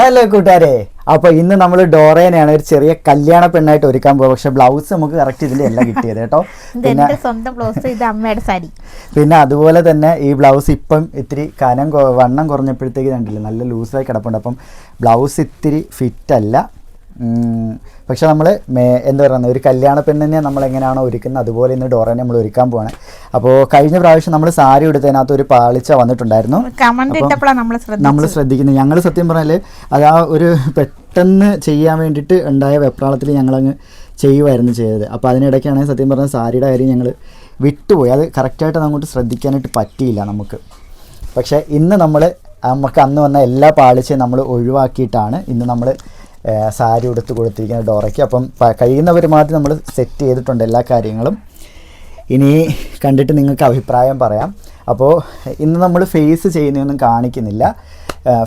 Hello കൂട്ടുകാരെ. അപ്പൊ ഇന്ന് നമ്മൾ ഡോറേനെയാണ് ഒരു ചെറിയ കല്യാണ പെണ്ണായിട്ട് ഒരുക്കാൻ പോകുക പക്ഷെ ബ്ലൗസ് നമുക്ക് കറക്റ്റ് ഇതിലല്ല എല്ലാം കിട്ടിയത് കേട്ടോ. പിന്നെ സ്വന്തം ബ്ലൗസ് ഇത് അമ്മയുടെ സാരി. പിന്നെ അതുപോലെ തന്നെ ഈ ബ്ലൗസ് ഇപ്പം ഇത്തിരി കനം വണ്ണം കുറഞ്ഞപ്പോഴത്തേക്ക് കണ്ടില്ല നല്ല ലൂസായി കിടപ്പുണ്ട്. അപ്പം ബ്ലൗസ് ഇത്തിരി ഫിറ്റ് അല്ല. പക്ഷെ നമ്മൾ എന്താ പറയുന്നത് ഒരു കല്യാണ പെണ്ണിനെ നമ്മൾ എങ്ങനെയാണോ ഒരുക്കുന്നത് അതുപോലെ ഇന്ന് ഡോറനെ നമ്മൾ ഒരുക്കാൻ പോവാണ്. അപ്പോൾ കഴിഞ്ഞ പ്രാവശ്യം നമ്മൾ സാരി എടുത്തതിനകത്ത് ഒരു പാളിച്ച വന്നിട്ടുണ്ടായിരുന്നു. നമ്മൾ ശ്രദ്ധിക്കുന്നത്. ഞങ്ങൾ സത്യം പറഞ്ഞാൽ അത് ആ ഒരു പെട്ടെന്ന് ചെയ്യാൻ വേണ്ടിയിട്ട് ഉണ്ടായ വെപ്രാളത്തിൽ ഞങ്ങളങ്ങ് ചെയ്യുമായിരുന്നു ചെയ്തത്. അപ്പോൾ അതിനിടയ്ക്കാണ് സത്യം പറഞ്ഞാൽ സാരിയുടെ കാര്യം ഞങ്ങൾ വിട്ടുപോയി. അത് കറക്റ്റായിട്ട് അങ്ങോട്ട് ശ്രദ്ധിക്കാനായിട്ട് പറ്റിയില്ല നമുക്ക്. പക്ഷേ ഇന്ന് നമ്മൾ നമുക്ക് അന്ന് വന്ന എല്ലാ പാളിച്ചയും നമ്മൾ ഒഴിവാക്കിയിട്ടാണ് ഇന്ന് നമ്മൾ സാരി ഉടുത്ത് കൊടുത്തിരിക്കുന്ന ഡോറയ്ക്ക്. അപ്പം കഴിയുന്ന പരമാവധി നമ്മൾ സെറ്റ് ചെയ്തിട്ടുണ്ട് എല്ലാ കാര്യങ്ങളും. ഇനി കണ്ടിട്ട് നിങ്ങൾക്ക് അഭിപ്രായം പറയാം. അപ്പോൾ ഇന്ന് നമ്മൾ ഫേസ് ചെയ്യുന്നതൊന്നും കാണിക്കുന്നില്ല.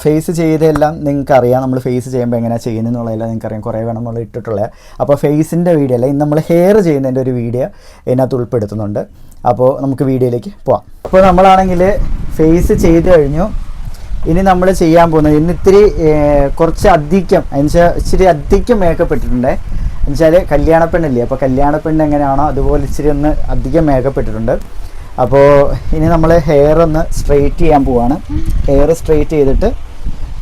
ഫേസ് ചെയ്തെല്ലാം നിങ്ങൾക്ക് അറിയാം നമ്മൾ ഫേസ് ചെയ്യുമ്പോൾ എങ്ങനെയാണ് ചെയ്യുന്നതെന്നുള്ളതെല്ലാം നിങ്ങൾക്ക് അറിയാം കുറേ വേണം നമ്മൾ ഇട്ടിട്ടുള്ളത്. അപ്പോൾ ഫേസിന്റെ വീഡിയോ അല്ല ഇന്ന് നമ്മൾ ഹെയർ ചെയ്യുന്നതിന്റെ ഒരു വീഡിയോ ഇതിനകത്ത് ഉൾപ്പെടുത്തുന്നുണ്ട്. അപ്പോൾ നമുക്ക് വീഡിയോയിലേക്ക് പോവാം. അപ്പോൾ നമ്മളാണെങ്കിൽ ഫേസ് ചെയ്ത് കഴിഞ്ഞു. ഇനി നമ്മൾ ചെയ്യാൻ പോകുന്നത് ഇന്ന് ഇത്തിരി കുറച്ച് അധികം എന്നുവെച്ചാൽ ഇച്ചിരി അധികം മേക്കപ്പെട്ടിട്ടുണ്ട് എന്നുവെച്ചാൽ കല്യാണ പെണ്ണില്ലേ അപ്പോൾ കല്യാണപ്പെണ്ണ് എങ്ങനെയാണോ അതുപോലെ ഇച്ചിരി ഒന്ന് അധികം മേക്കപ്പെട്ടിട്ടുണ്ട് അപ്പോൾ ഇനി നമ്മൾ ഹെയർ ഒന്ന് സ്ട്രെയിറ്റ് ചെയ്യാൻ പോവാണ്. ഹെയർ സ്ട്രെയിറ്റ് ചെയ്തിട്ട്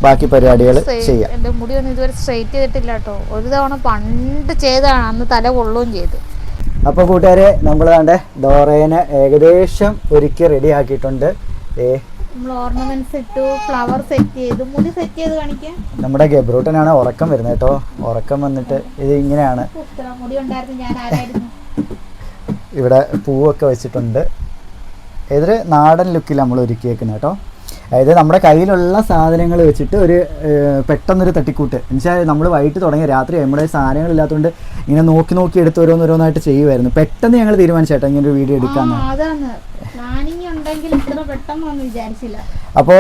ബാക്കി പരിപാടികൾ ചെയ്യാം. എന്റെ മുടി ഒന്നും ഇതുവരെ സ്ട്രെയിറ്റ് ചെയ്തിട്ടില്ല കേട്ടോ. ഒരു തവണ പണ്ട് ചെയ്തതാണ് അന്ന് തല കൊള്ളുകയും ചെയ്തു. അപ്പോൾ കൂട്ടുകാരെ നമ്മൾ കണ്ടേ ഡോറേനെ ഏകദേശം ഒരുക്കി റെഡി ആക്കിയിട്ടുണ്ട്. ഏ നമ്മൾ ഓർണമെന്റ്സ് ഇട്ടു ഫ്ലവർ സെറ്റ് ചെയ്തു. മുടി സെറ്റ് ചെയ്ത് നമ്മുടെ ഗബ്രൂട്ടനാണ് ഉറക്കം വരുന്നത് കേട്ടോ. ഉറക്കം വന്നിട്ട് ഇത് ഇങ്ങനെയാണ്. മുടി ഉണ്ടായിരുന്നു ഞാൻ ആരായിരുന്നു? ഇവിടെ പൂവൊക്കെ വെച്ചിട്ടുണ്ട്. ഇതൊരു നാടൻ ലുക്കിൽ നമ്മൾ ഒരുക്കിയേക്കുന്നത് കേട്ടോ. അതായത് നമ്മുടെ കയ്യിലുള്ള സാധനങ്ങൾ വെച്ചിട്ട് ഒരു പെട്ടെന്നൊരു തട്ടിക്കൂട്ട്. എന്നുവെച്ചാൽ നമ്മൾ വൈകിട്ട് തുടങ്ങിയ രാത്രി നമ്മുടെ സാധനങ്ങൾ ഇല്ലാത്തതുകൊണ്ട് ഇങ്ങനെ നോക്കി നോക്കി എടുത്ത് ഓരോന്നോരോന്നായിട്ട് ചെയ്യുമായിരുന്നു പെട്ടെന്ന് ഞങ്ങൾ തീരുമാനിച്ചേട്ടാ ഇങ്ങനെ ഒരു വീഡിയോ എടുക്കാമെന്ന് അപ്പോൾ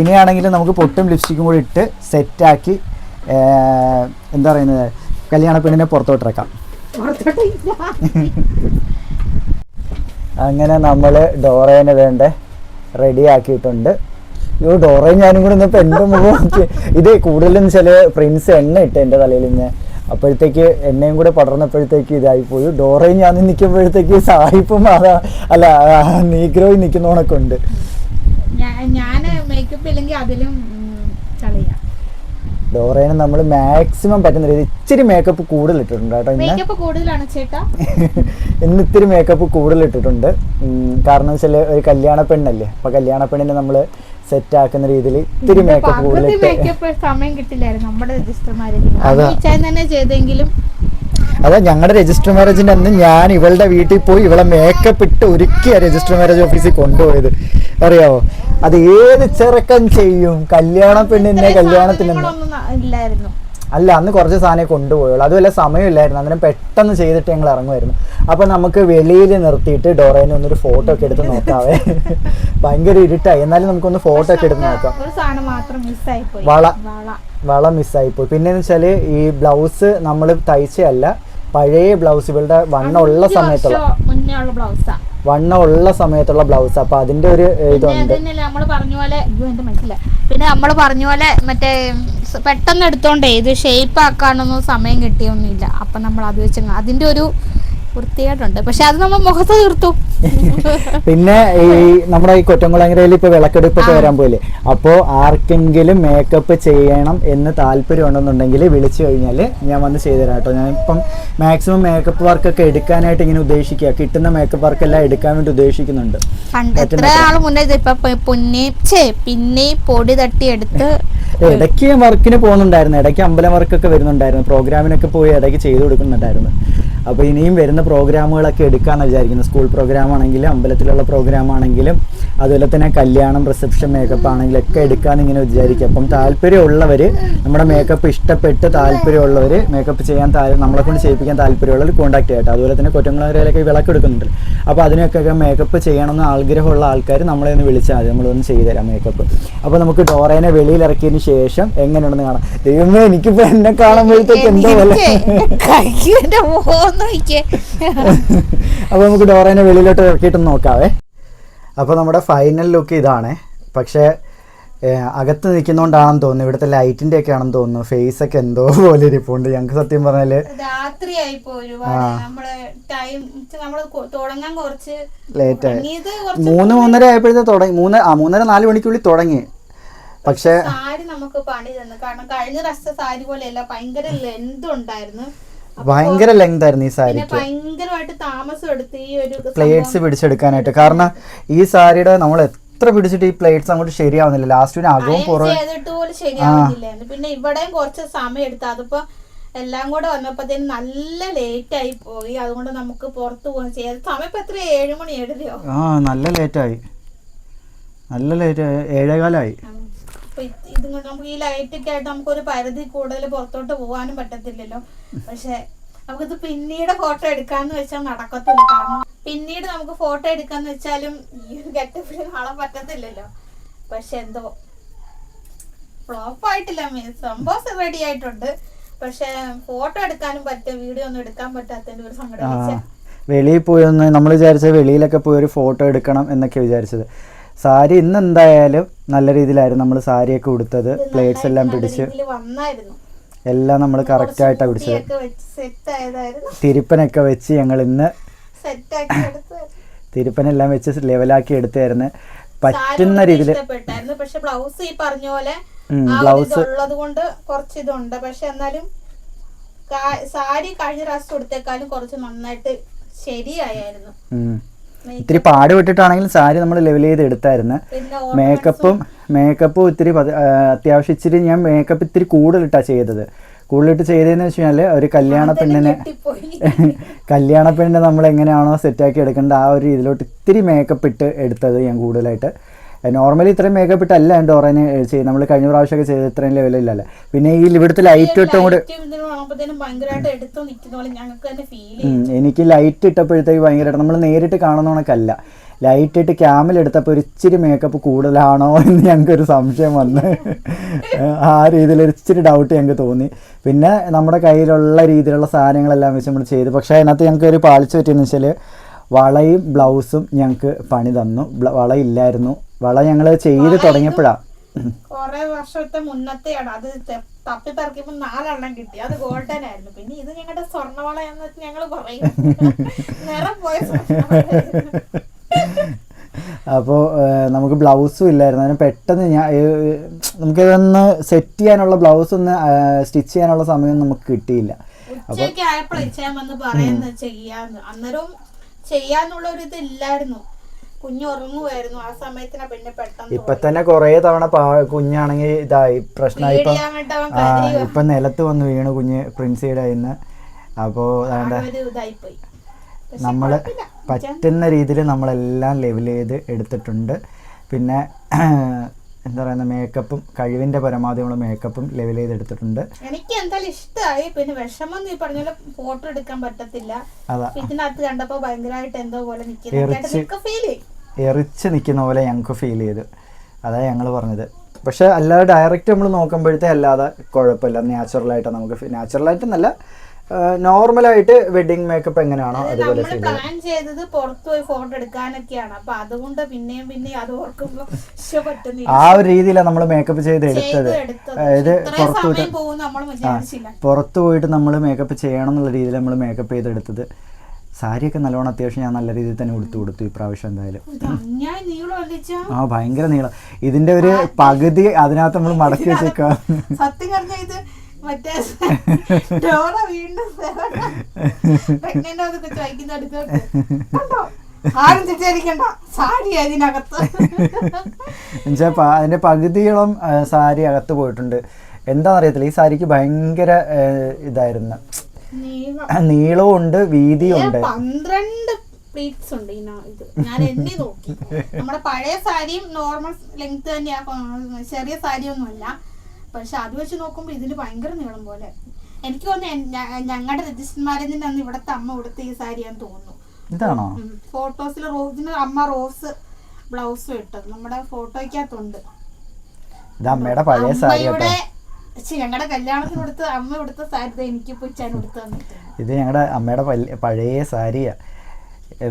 ഇനിയാണെങ്കിൽ നമുക്ക് പൊട്ടും ലിപ്സ്റ്റിക്കും കൂടി ഇട്ട് സെറ്റാക്കി എന്താ പറയുന്നത് കല്യാണ പെണ്ണിനെ പുറത്തോട്ടിറക്കാം. അങ്ങനെ നമ്മൾ ഡോറേനെ വേണ്ട റെഡി ആക്കിയിട്ടുണ്ട്. അയ്യോ ഡോറയും ഞാനും കൂടെ ഇന്നിപ്പോൾ എന്റെ മുഖം ഇത് കൂടുതലും ചില പ്രിൻസ് എണ്ണ ഇട്ട് എന്റെ തലയിൽ ഇന്ന് അപ്പോഴത്തേക്ക് എന്നെയും കൂടെ പടർന്നപ്പോഴത്തേക്ക് ഇതായിപ്പോയി. ഡോറയും ഞാൻ നിൽക്കുമ്പോഴത്തേക്ക് സായിപ്പും അതാ അല്ല നീഗ്രോ നിൽക്കുന്നവണൊക്കെ ഉണ്ട്. ഞാ- ഞാൻ മേക്കപ്പ് ഇല്ലെങ്കിൽ അതിലും ഡോറേനെ നമ്മൾ മാക്സിമം പറ്റുന്ന രീതി ഇച്ചിരി മേക്കപ്പ് കൂടുതൽ ഇട്ടിട്ടുണ്ട് കേട്ടോ ഇന്ന്. മേക്കപ്പ് കൂടുതലാണ് ചേട്ടാ. ഇന്ന് ഇത്തിരി മേക്കപ്പ് കൂടുതൽ ഇട്ടിട്ടുണ്ട്. കാരണം വെച്ചാൽ ഒരു കല്യാണ പെണ്ണല്ലേ? അപ്പൊ കല്യാണ പെണ്ണിനെ നമ്മൾ സെറ്റ് ആക്കുന്ന രീതിയിൽ ഇത്തിരി മേക്കപ്പ് കൂടുതൽ സമയം കിട്ടില്ലായിരുന്നു നമ്മുടെ. തന്നെ ചെയ്തെങ്കിലും അതെ ഞങ്ങളുടെ രജിസ്റ്റർ മാരേജിന്റെ അന്ന് ഞാൻ ഇവളുടെ വീട്ടിൽ പോയി ഇവളെ മേക്കപ്പ് ഇട്ട് ഒരുക്കിയ രജിസ്റ്റർ മാരേജ് ഓഫീസിൽ കൊണ്ടുപോയത്. അറിയാവോ? അത് ഏത് ചെറുക്കം ചെയ്യും? കല്യാണ പെണ്ണിനെ കല്യാണത്തിന് ഇല്ലായിരുന്നു. അല്ല അന്ന് കുറച്ച് സാധനം കൊണ്ടുപോയുള്ളൂ. അതുമല്ല സമയമില്ലായിരുന്നു. അന്നേരം പെട്ടെന്ന് ചെയ്തിട്ട് ഞങ്ങൾ ഇറങ്ങുമായിരുന്നു. അപ്പൊ നമുക്ക് വെളിയിൽ നിർത്തിയിട്ട് ഡോറേനെ ഒന്നൊരു ഫോട്ടോ ഒക്കെ എടുത്ത് നോക്കാവേ. ഭയങ്കര ഇരുട്ടായി. എന്നാലും നമുക്കൊന്ന് ഫോട്ടോ ഒക്കെ എടുത്ത് നോക്കാം. വള. വള. മിസ്സായിപ്പോയി പിന്നെന്ന് വെച്ചാൽ ഈ ബ്ലൗസ് നമ്മൾ തയ്ച്ചല്ല പഴയ ബ്ലൗസ് ഇവളുടെ വണ്ണമുള്ള സമയത്തുള്ള വണ്ണമുള്ള സമയത്തുള്ള ബ്ലൗസ് അപ്പൊ അതിന്റെ ഒരു ഇതുണ്ട്. പിന്നെ നമ്മൾ പറഞ്ഞ പോലെ പിന്നെ നമ്മൾ പറഞ്ഞ പോലെ മറ്റേ പെട്ടെന്ന് എടുത്തോണ്ടേ ഇത് ഷേപ്പ് ആക്കാനൊന്നും സമയം കിട്ടിയൊന്നുമില്ല. അപ്പൊ നമ്മൾ അത് വെച്ച് അതിന്റെ ഒരു വൃത്തികേടുണ്ട്. പക്ഷെ അത് നമ്മൾ മുഖത്ത് തീർത്തു പിന്നെ ഈ നമ്മുടെ ഈ കൊറ്റംകുളങ്ങരയിൽ ഇപ്പൊ വിളക്കെടുപ്പൊക്കെ വരാൻ പോലെ അപ്പോ ആർക്കെങ്കിലും മേക്കപ്പ് ചെയ്യണം എന്ന് താല്പര്യം ഉണ്ടെന്നുണ്ടെങ്കിൽ വിളിച്ചു കഴിഞ്ഞാൽ ഞാൻ വന്ന് ചെയ്തുതരാം കേട്ടോ. ഞാൻ ഇപ്പം മാക്സിമം മേക്കപ്പ് വർക്കൊക്കെ എടുക്കാനായിട്ട് ഇങ്ങനെ ഉദ്ദേശിക്കുക. കിട്ടുന്ന മേക്കപ്പ് വർക്ക് എല്ലാം എടുക്കാൻ വേണ്ടി ഉദ്ദേശിക്കുന്നുണ്ട്. പിന്നെ പൊടി തട്ടി എടുത്ത് ഇടയ്ക്ക് വർക്കിന് പോകുന്നുണ്ടായിരുന്നു. ഇടയ്ക്ക് അമ്പലം വർക്കൊക്കെ വരുന്നുണ്ടായിരുന്നു. പ്രോഗ്രാമിനൊക്കെ പോയി ഇടയ്ക്ക് ചെയ്തു കൊടുക്കുന്നുണ്ടായിരുന്നു. അപ്പോൾ ഇനിയും വരുന്ന പ്രോഗ്രാമുകളൊക്കെ എടുക്കാമെന്ന് വിചാരിക്കുന്നു സ്കൂൾ പ്രോഗ്രാം ആണെങ്കിലും അമ്പലത്തിലുള്ള പ്രോഗ്രാം ആണെങ്കിലും അതുപോലെ തന്നെ കല്യാണം റിസപ്ഷൻ മേക്കപ്പ് ആണെങ്കിലും ഒക്കെ എടുക്കാമെന്ന് ഇങ്ങനെ വിചാരിക്കും. അപ്പം താല്പര്യമുള്ളവർ നമ്മുടെ മേക്കപ്പ് ഇഷ്ടപ്പെട്ട് താല്പര്യമുള്ളവർ മേക്കപ്പ് ചെയ്യാൻ നമ്മളെ കൊണ്ട് ചെയ്യിപ്പിക്കാൻ താല്പര്യമുള്ളവർ കോൺടാക്ട് ചെയ്യട്ടെ അതുപോലെ തന്നെ കൊറ്റങ്ങളവരയിലൊക്കെ വിളക്ക് എടുക്കുന്നുണ്ട് അപ്പോൾ അതിനൊക്കെ മേക്കപ്പ് ചെയ്യണമെന്ന് ആഗ്രഹമുള്ള ആൾക്കാർ നമ്മളെ ഒന്ന് വിളിച്ചാൽ മതി. നമ്മളൊന്ന് ചെയ്തുതരാം മേക്കപ്പ് അപ്പോൾ നമുക്ക് ഡോറേനെ വെളിയിൽ ഇറക്കിയതിന് ശേഷം എങ്ങനെയുണ്ടെന്ന് കാണാം. ദൈവമേ എനിക്കിപ്പോൾ എന്നെ കാണുമ്പോഴത്തേക്ക് എന്തോ കഴിക്കുന്റെ അപ്പോൾ നമുക്ക് ഡോറേനെ വെളിയിലോട്ട് ഇറക്കിയിട്ട് നോക്കാവേ. അപ്പോൾ നമ്മുടെ ഫൈനൽ ലുക്ക് ഇതാണ്. പക്ഷേ അകത്ത് നിൽക്കുന്നോണ്ടാണെന്ന് തോന്നുന്നു. ഇവിടുത്തെ ലൈറ്റിന്റെ ഒക്കെ ആണെന്ന് തോന്നുന്നു. ഫേസ് ഒക്കെ എന്തോ പോലെ ഇരിപ്പുണ്ട്. ഞങ്ങൾക്ക് സത്യം പറഞ്ഞാൽ ലേറ്റ് ആയി. മൂന്ന് മൂന്നര ആയപ്പോഴത്തെ തുടങ്ങി. മൂന്ന് ആ മൂന്നര നാല് മണിക്കുള്ളിൽ തുടങ്ങി. പക്ഷേ സാരി നമുക്ക് പണി തന്നു. കാരണം കഴിഞ്ഞ പ്രാവശ്യത്തെ സാരി പോലെയല്ല. ഭയങ്കര ലെന്ത് ഉണ്ടായിരുന്നു ഭയങ്കര ലെങ്ത് ആയിരുന്നു ഈ സാരി സാരിക്ക്. ഭയങ്കരമായിട്ട് താമസം എടുത്ത് ഈ ഒരു പ്ലേറ്റ്സ് പിടിച്ചെടുക്കാനായിട്ട്. കാരണം ഈ സാരിയുടെ നമ്മൾ എത്ര പിടിച്ചിട്ട് ഈ പ്ലേറ്റ്സ് അങ്ങോട്ട് ശരിയാവുന്നില്ല. ലാസ്റ്റിന് അകവും പുറം പിന്നെ ഇവിടെയും കുറച്ച് സമയം എടുത്തു. അതിപ്പോ എല്ലാം കൂടെ വന്നപ്പോഴത്തേന് നല്ല ലേറ്റ് ആയി പോയി. അതുകൊണ്ട് നമുക്ക് പുറത്ത് പോകാൻ ചെയ്യാം. സമയം ഇപ്പൊ എത്ര ഏഴ് മണി ഏഴരയോ? ആ നല്ല ലേറ്റ് ആയി. നല്ല ലേറ്റ് ഏഴേകാലായി. ഉം. അപ്പൊ ഇത് നമുക്ക് ഈ ലൈറ്റ് ഒക്കെ ആയിട്ട് നമുക്ക് ഒരു പരിധി കൂടുതൽ പുറത്തോട്ട് പോകാനും പറ്റത്തില്ലല്ലോ. പക്ഷെ നമുക്കിത് പിന്നീട് ഫോട്ടോ എടുക്കാന്ന് വെച്ചാൽ നടക്കത്തില്ല. കാരണം പിന്നീട് നമുക്ക് ഫോട്ടോ എടുക്കാന്ന് വെച്ചാലും ഈ ഒരു ഗെറ്റപ്പിൽ കാണാൻ പറ്റത്തില്ലല്ലോ. പക്ഷെ എന്തോ ഫ്ലോപ്പ് ആയിട്ടില്ല. മീൻസ് സംഭവം റെഡി ആയിട്ടുണ്ട്. പക്ഷെ ഫോട്ടോ എടുക്കാനും പറ്റും വീഡിയോ ഒന്നും എടുക്കാൻ പറ്റാത്തതിന്റെ ഒരു സങ്കടം വെളിയിൽ പോയി ഒന്ന് നമ്മൾ വിചാരിച്ചത് വെളിയിലൊക്കെ പോയി ഒരു ഫോട്ടോ എടുക്കണം എന്നൊക്കെ വിചാരിച്ചത്. സാരി ഇന്ന് എന്തായാലും നല്ല രീതിയിലായിരുന്നു നമ്മൾ സാരിയൊക്കെ ഉടുത്തത് പ്ലേറ്റ്സ് എല്ലാം പിടിച്ച്. എല്ലാം നമ്മൾ പിടിച്ചത് ഒക്കെ സെറ്റ് ആയതായിരുന്നു. തിരുപ്പനൊക്കെ വെച്ച് ഞങ്ങൾ ഇന്ന് തിരുപ്പനെല്ലാം വെച്ച് ലെവലാക്കി എടുത്തായിരുന്നു പറ്റുന്ന രീതിയിൽ പക്ഷെ ബ്ലൗസ് ഈ പറഞ്ഞ പോലെ ബ്ലൗസ് ഉള്ളതുകൊണ്ട് കൊണ്ട് കുറച്ച് ഇതുണ്ട്. പക്ഷെ എന്നാലും സാരി കഴിഞ്ഞ പ്രാവശ്യം കൊടുത്തേക്കാളും കുറച്ച് നന്നായിട്ട് ശരിയായിരുന്നു. ഇത്തിരി പാട് വിട്ടിട്ടാണെങ്കിലും സാരി നമ്മൾ ലെവൽ ചെയ്ത് എടുത്തായിരുന്നു. മേക്കപ്പും മേക്കപ്പും ഇത്തിരി അത്യാവശ്യം ഇച്ചിരി ഞാൻ മേക്കപ്പ് ഇത്തിരി കൂടുതലിട്ടാണ് ചെയ്തത്. കൂടുതലിട്ട് ചെയ്തതെന്ന് വെച്ച് കഴിഞ്ഞാൽ ഒരു കല്യാണ പെണ്ണിനെ കല്യാണ പെണ്ണിനെ നമ്മൾ എങ്ങനെയാണോ സെറ്റാക്കി എടുക്കേണ്ട ആ ഒരു രീതിയിലോട്ട് ഇത്തിരി മേക്കപ്പ് ഇട്ട് എടുത്തത് ഞാൻ കൂടുതലായിട്ട്. നോർമലി ഇത്രയും മേക്കപ്പ് ഇട്ട് അല്ല എന്റെ ഓറേന് ചെയ്ത് നമ്മൾ കഴിഞ്ഞ പ്രാവശ്യമൊക്കെ ചെയ്ത് ഇത്രയും ലെവലില്ല പിന്നെ ഈ ഇവിടുത്തെ ലൈറ്റ് ഇട്ടും കൂടെ എനിക്ക് ലൈറ്റ് ഇട്ടപ്പോഴത്തേക്ക് ഭയങ്കരമായിട്ട് നമ്മൾ നേരിട്ട് കാണുന്ന കണക്കല്ല. ലൈറ്റ് ഇട്ട് ക്യാമിൽ എടുത്തപ്പോൾ ഒരു ഇച്ചിരി മേക്കപ്പ് കൂടുതലാണോ എന്ന് ഞങ്ങൾക്കൊരു സംശയം വന്ന്. ആ രീതിയിൽ ഒരു ഇച്ചിരി ഡൗട്ട് ഞങ്ങൾക്ക് തോന്നി. പിന്നെ നമ്മുടെ കയ്യിലുള്ള രീതിയിലുള്ള സാധനങ്ങളെല്ലാം വെച്ച് നമ്മൾ ചെയ്തു. പക്ഷേ അതിനകത്ത് ഞങ്ങൾക്ക് ഒരു പാളിച്ച പറ്റിയെന്ന് വെച്ചാൽ വളയും ബ്ലൗസും ഞങ്ങൾക്ക് പണി തന്നു. ബ്ല- വള ഞങ്ങൾ ചെയ്ത് തുടങ്ങിയപ്പോഴാ. കൊറേ വർഷത്തെ മുന്നത്തെയാണ്. അത് തപ്പി പറക്കിയപ്പോ നാലെണ്ണം കിട്ടി. അത് ഗോൾഡൻ ആയിരുന്നു. പിന്നെ ഇത് ഞങ്ങളുടെ സ്വർണവള എന്ന് ഞങ്ങൾ പറയും. നിറം പോയ. അപ്പോൾ നമുക്ക് ബ്ലൗസും ഇല്ലായിരുന്നു. അതിന് പെട്ടെന്ന് ഞാൻ നമുക്ക് നമുക്കിതൊന്ന് സെറ്റ് ചെയ്യാനുള്ള ബ്ലൗസ് ഒന്ന് സ്റ്റിച്ച് ചെയ്യാനുള്ള സമയം നമുക്ക് കിട്ടിയില്ല. അപ്പൊ ആയപ്പോഴേ ഇച്ചയാൻ വന്ന് പറയുന്നത് ചെയ്യാന്ന്. അന്നേരവും ചെയ്യാന്നുള്ള ഒരു ഇത് ഇല്ലായിരുന്നു. ആ സമയത്തിനാ പിന്നെ പെട്ടെന്ന് ഇപ്പൊ തന്നെ കൊറേ തവണ കുഞ്ഞാണെങ്കിൽ ഇതായി പ്രശ്നമായി ഇപ്പൊ നിലത്ത് വന്ന് വീണു കുഞ്ഞ് പ്രിൻസിയുടെ ഇന്ന് അപ്പോ നമ്മൾ പറ്റുന്ന രീതിയിൽ നമ്മളെല്ലാം ലെവൽ ചെയ്ത് എടുത്തിട്ടുണ്ട്. പിന്നെ എന്താ പറയുന്ന മേക്കപ്പും കഴിവിന്റെ പരമാവധി നമ്മൾ മേക്കപ്പും ലെവൽ ചെയ്തെടുത്തിട്ടുണ്ട്. എനിക്ക് എന്തായാലും ഇഷ്ടമായി പിന്നെ വിഷമം നീ പറഞ്ഞ പോലെ ഫോട്ടോ എടുക്കാൻ പറ്റത്തില്ല. ഇതിനകത്ത് കണ്ടപ്പോ ഭയങ്കരമായിട്ട് എന്തോ പോലെ എറിച്ച് നിൽക്കുന്ന പോലെ ഞങ്ങൾക്ക് ഫീൽ ചെയ്തു. അതാ ഞങ്ങൾ പറഞ്ഞത്. പക്ഷെ അല്ലാതെ ഡയറക്റ്റ് നമ്മൾ നോക്കുമ്പോഴത്തെ അല്ലാതെ കുഴപ്പമില്ല. നാച്ചുറലായിട്ട് നമുക്ക് നാച്ചുറലായിട്ട് നല്ല നോർമലായിട്ട് വെഡിങ് മേക്കപ്പ് എങ്ങനെയാണോ അതുപോലെ പ്ലാൻ ചെയ്തത് പുറത്തു പോയി ഫോട്ടോ എടുക്കാനൊക്കെയാണ്. അപ്പൊ അതുകൊണ്ട് പിന്നെയും പിന്നെയും അത് ഓർക്കുമ്പോൾ ആ ഒരു രീതിയിലാണ് നമ്മൾ മേക്കപ്പ് ചെയ്ത് എടുത്തത്. അതായത് പുറത്തു പോയിട്ട് പുറത്ത് പോയിട്ട് നമ്മൾ മേക്കപ്പ് ചെയ്യണം എന്നുള്ള രീതിയിൽ നമ്മൾ മേക്കപ്പ് ചെയ്തെടുത്തത് സാരിയൊക്കെ നല്ലോണം അത്യാവശ്യം ഞാൻ നല്ല രീതിയിൽ തന്നെ ഉടുത്തു കൊടുത്തു ഇപ്രാവശ്യം എന്തായാലും. ആ ഭയങ്കര നീളം. ഇതിന്റെ ഒരു പകുതി അതിനകത്ത് നമ്മൾ മടക്കി വെച്ചേക്കാം സത്യം പറഞ്ഞ ഇത് മറ്റേ ഡോറ വീണ്ടും പ്രഗ്നന്റ് അതൊക്കെ ചോദിക്കുന്ന അടുത്തോട്ട്. കണ്ടോ? ആരും തെറ്റിദ്ധരിക്കണ്ട സാരി അതിനകത്ത്. അതിന്റെ പകുതിയോളം സാരി അകത്ത് പോയിട്ടുണ്ട്. എന്താണെന്നറിയത്തില്ല. ഈ സാരിക്ക് ഭയങ്കര ഇതായിരുന്നു. നീളം. നീളവും ഉണ്ട് വീതിയും ഉണ്ട്. പന്ത്രണ്ട് പ്ലീറ്റ്സ് ഉണ്ട് ഇത്. ഞാൻ എണ്ണി നോക്കി. നമ്മുടെ പഴയ സാരിയും നോർമൽ ലെങ്ത് തന്നെയാ ചെറിയ സാരിയൊന്നുമല്ല. പക്ഷെ അത് വെച്ച് നോക്കുമ്പോ ഇതിന് ഭയങ്കര നീളം പോലെ. എനിക്ക് തോന്നുന്നു ഞങ്ങളുടെ രജിസ്റ്റർമാരിൽ നിന്നാണ് ഇവിടത്തെ ഇവിടുത്തെ അമ്മ ഉടുത്ത ഈ സാരിയാന്ന് തോന്നുന്നു. ഇതാണോ? ഫോട്ടോസിൽ റോസിന് അമ്മ റോസ് ബ്ലൗസും ഇട്ടത്. നമ്മുടെ ഫോട്ടോയ്ക്കകത്തുണ്ട്. ഇത് അമ്മയുടെ പഴയ സാരി കേട്ടോ. അമ്മയുടെ ഞങ്ങളുടെ കല്യാണത്തിന് കൊടുത്ത അമ്മ കൊടുത്ത സാരി കൊടുത്തു ഇത് ഞങ്ങളുടെ അമ്മയുടെ പഴയ സാരിയാ.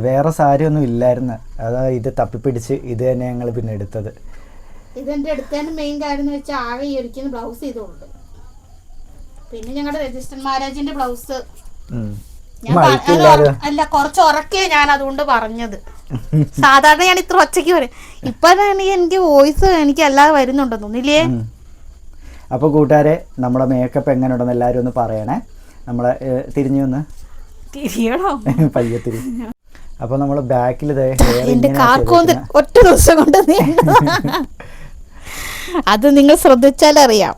വേറെ സാരി ഒന്നും ഇല്ലായിരുന്നു. അതാ ഇത് തപ്പിപ്പിടിച്ച് ഇത് തന്നെ ഞങ്ങൾ പിന്നെ എടുത്തത്. ഇതെന്റെ അടുത്തതിന്റെ മെയിൻ കാര്യം എന്ന് വെച്ചാൽ ആകെ ഈ ഒരിക്കലും ബ്ലൗസ് ഇതുണ്ട് പിന്നെ ഞങ്ങളുടെ രജിസ്റ്റർ മാരേജിന്റെ ബ്ലൗസ് ഞാൻ അല്ല കുറച്ച് ഉറക്കേ ഞാൻ അതുകൊണ്ട് പറഞ്ഞത്. സാധാരണ ഞാൻ ഇത്ര ഒച്ചയ്ക്ക് പറയും ഇപ്പൊ എനിക്ക് എനിക്ക് വോയിസ് എനിക്ക് അല്ലാതെ വരുന്നുണ്ടെന്ന് തോന്നില്ലേ അപ്പൊ അപ്പോൾ കൂട്ടുകാരെ നമ്മുടെ മേക്കപ്പ് എങ്ങനെ ഉണ്ടെന്ന് എല്ലാവരും ഒന്ന് പറയണേ. നമ്മളെ തിരിഞ്ഞു ഒന്ന് തിരിയണോ? പയ്യെ തിരി. അപ്പോൾ നമ്മൾ ബാക്കിൽ ഒറ്റ ദിവസം കൊണ്ട്. അത് നിങ്ങൾ ശ്രദ്ധിച്ചാലറിയാം.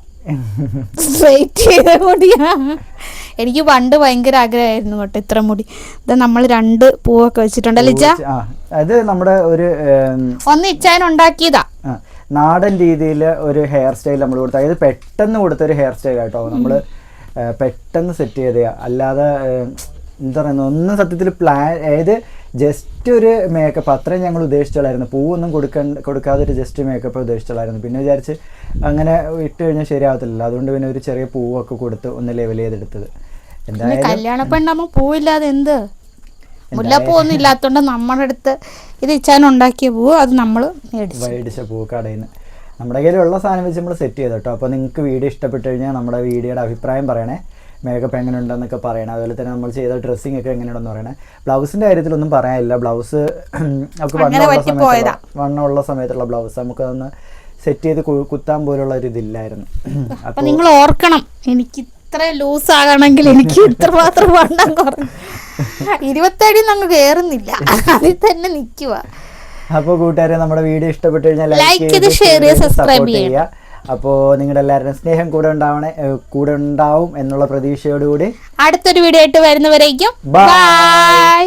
സ്ട്രൈറ്റ് ചെയ്ത മുടിയാ. എനിക്ക് പണ്ട് ഭയങ്കര ആഗ്രഹമായിരുന്നു കേട്ടോ ഇത്ര മുടി. ഇത് നമ്മൾ രണ്ട് പൂവൊക്കെ വെച്ചിട്ടുണ്ട് ലിജ? അത് നമ്മുടെ ഒരു ഒന്ന് ഇച്ചാൻ ഉണ്ടാക്കിയതാ. നാടൻ രീതിയിൽ ഒരു ഹെയർ സ്റ്റൈൽ നമ്മൾ കൊടുത്ത അതായത് പെട്ടെന്ന് കൊടുത്ത ഒരു ഹെയർ സ്റ്റൈൽ കേട്ടോ നമ്മൾ പെട്ടെന്ന് സെറ്റ് ചെയ്തയാ. അല്ലാതെ എന്താ പറയുന്നത്? ഒന്നും സത്യത്തിൽ പ്ലാൻ അതായത് ജസ്റ്റ് ഒരു മേക്കപ്പ് അത്രയും ഞങ്ങൾ ഉദ്ദേശിച്ചുള്ളായിരുന്നു പൂവൊന്നും കൊടുക്കണ്ട കൊടുക്കാതെ ഒരു ജസ്റ്റ് മേക്കപ്പ് ഉദ്ദേശിച്ചുള്ളായിരുന്നു പിന്നെ വിചാരിച്ച് അങ്ങനെ ഇട്ട് കഴിഞ്ഞാൽ ശരിയാവത്തില്ലല്ലോ. അതുകൊണ്ട് പിന്നെ ഒരു ചെറിയ പൂവൊക്കെ കൊടുത്ത് ഒന്ന് ലെവൽ ചെയ്തെടുത്തത്. എന്തായാലും കല്യാണ പൂവില്ലാതെ എന്ത്? മുല്ലപ്പൂ ഒന്നും ഇല്ലാത്തതുകൊണ്ട് നമ്മുടെ അടുത്ത് ഇത് ഇച്ചാൻ ഉണ്ടാക്കിയ പൂ അത് നമ്മൾ മേടിച്ചു. പൂ കടയിൽ നിന്ന് നമ്മുടെ കയ്യിലുള്ള സാധനം വെച്ച് നമ്മൾ സെറ്റ് ചെയ്തോട്ടോ അപ്പോൾ നിങ്ങൾക്ക് വീഡിയോ ഇഷ്ടപ്പെട്ടു കഴിഞ്ഞാൽ നമ്മുടെ വീഡിയോയുടെ അഭിപ്രായം പറയണേ. മേക്കപ്പ് എങ്ങനെ ഉണ്ടെന്നൊക്കെ പറയണം. അതുപോലെ തന്നെ നമ്മൾ ചെയ്ത ഡ്രസ്സിംഗ് ഒക്കെ എങ്ങനെയുണ്ടെന്ന് പറയണേ. ബ്ലൗസിന്റെ കാര്യത്തിലൊന്നും പറയാനില്ല. ബ്ലൗസ് നമുക്ക് വണ്ണമുള്ള. സമയത്തുള്ള വണ്ണമുള്ള സമയത്തുള്ള ബ്ലൗസ്. നമുക്കതൊന്ന് സെറ്റ് ചെയ്ത് കുത്താൻ പോലുള്ള ഒരു ഇതില്ലായിരുന്നു. അപ്പൊ നിങ്ങൾ ഓർക്കണം. എനിക്ക് ഇത്ര ലൂസ് ആകണമെങ്കിൽ എനിക്ക് ഇത്ര മാത്രം വണ്ണം കുറഞ്ഞു. ഇരുപത്തടി അങ്ങ് കേറുന്നില്ല. അതിൽ തന്നെ നിൽക്കുക അപ്പോൾ കൂട്ടുകാരെ നമ്മുടെ വീഡിയോ ഇഷ്ടപ്പെട്ടു കഴിഞ്ഞാൽ ലൈക്ക് ചെയ്ത്, ഷെയർ ചെയ്യുക സബ്സ്ക്രൈബ് ചെയ്യുക. അപ്പോൾ നിങ്ങളുടെ എല്ലാവരുടെയും സ്നേഹം കൂടെ ഉണ്ടാവണേ കൂടെ ഉണ്ടാവും എന്നുള്ള പ്രതീക്ഷയോടുകൂടി അടുത്തൊരു വീഡിയോ ആയിട്ട് വരുന്നവരേക്കും. ബൈ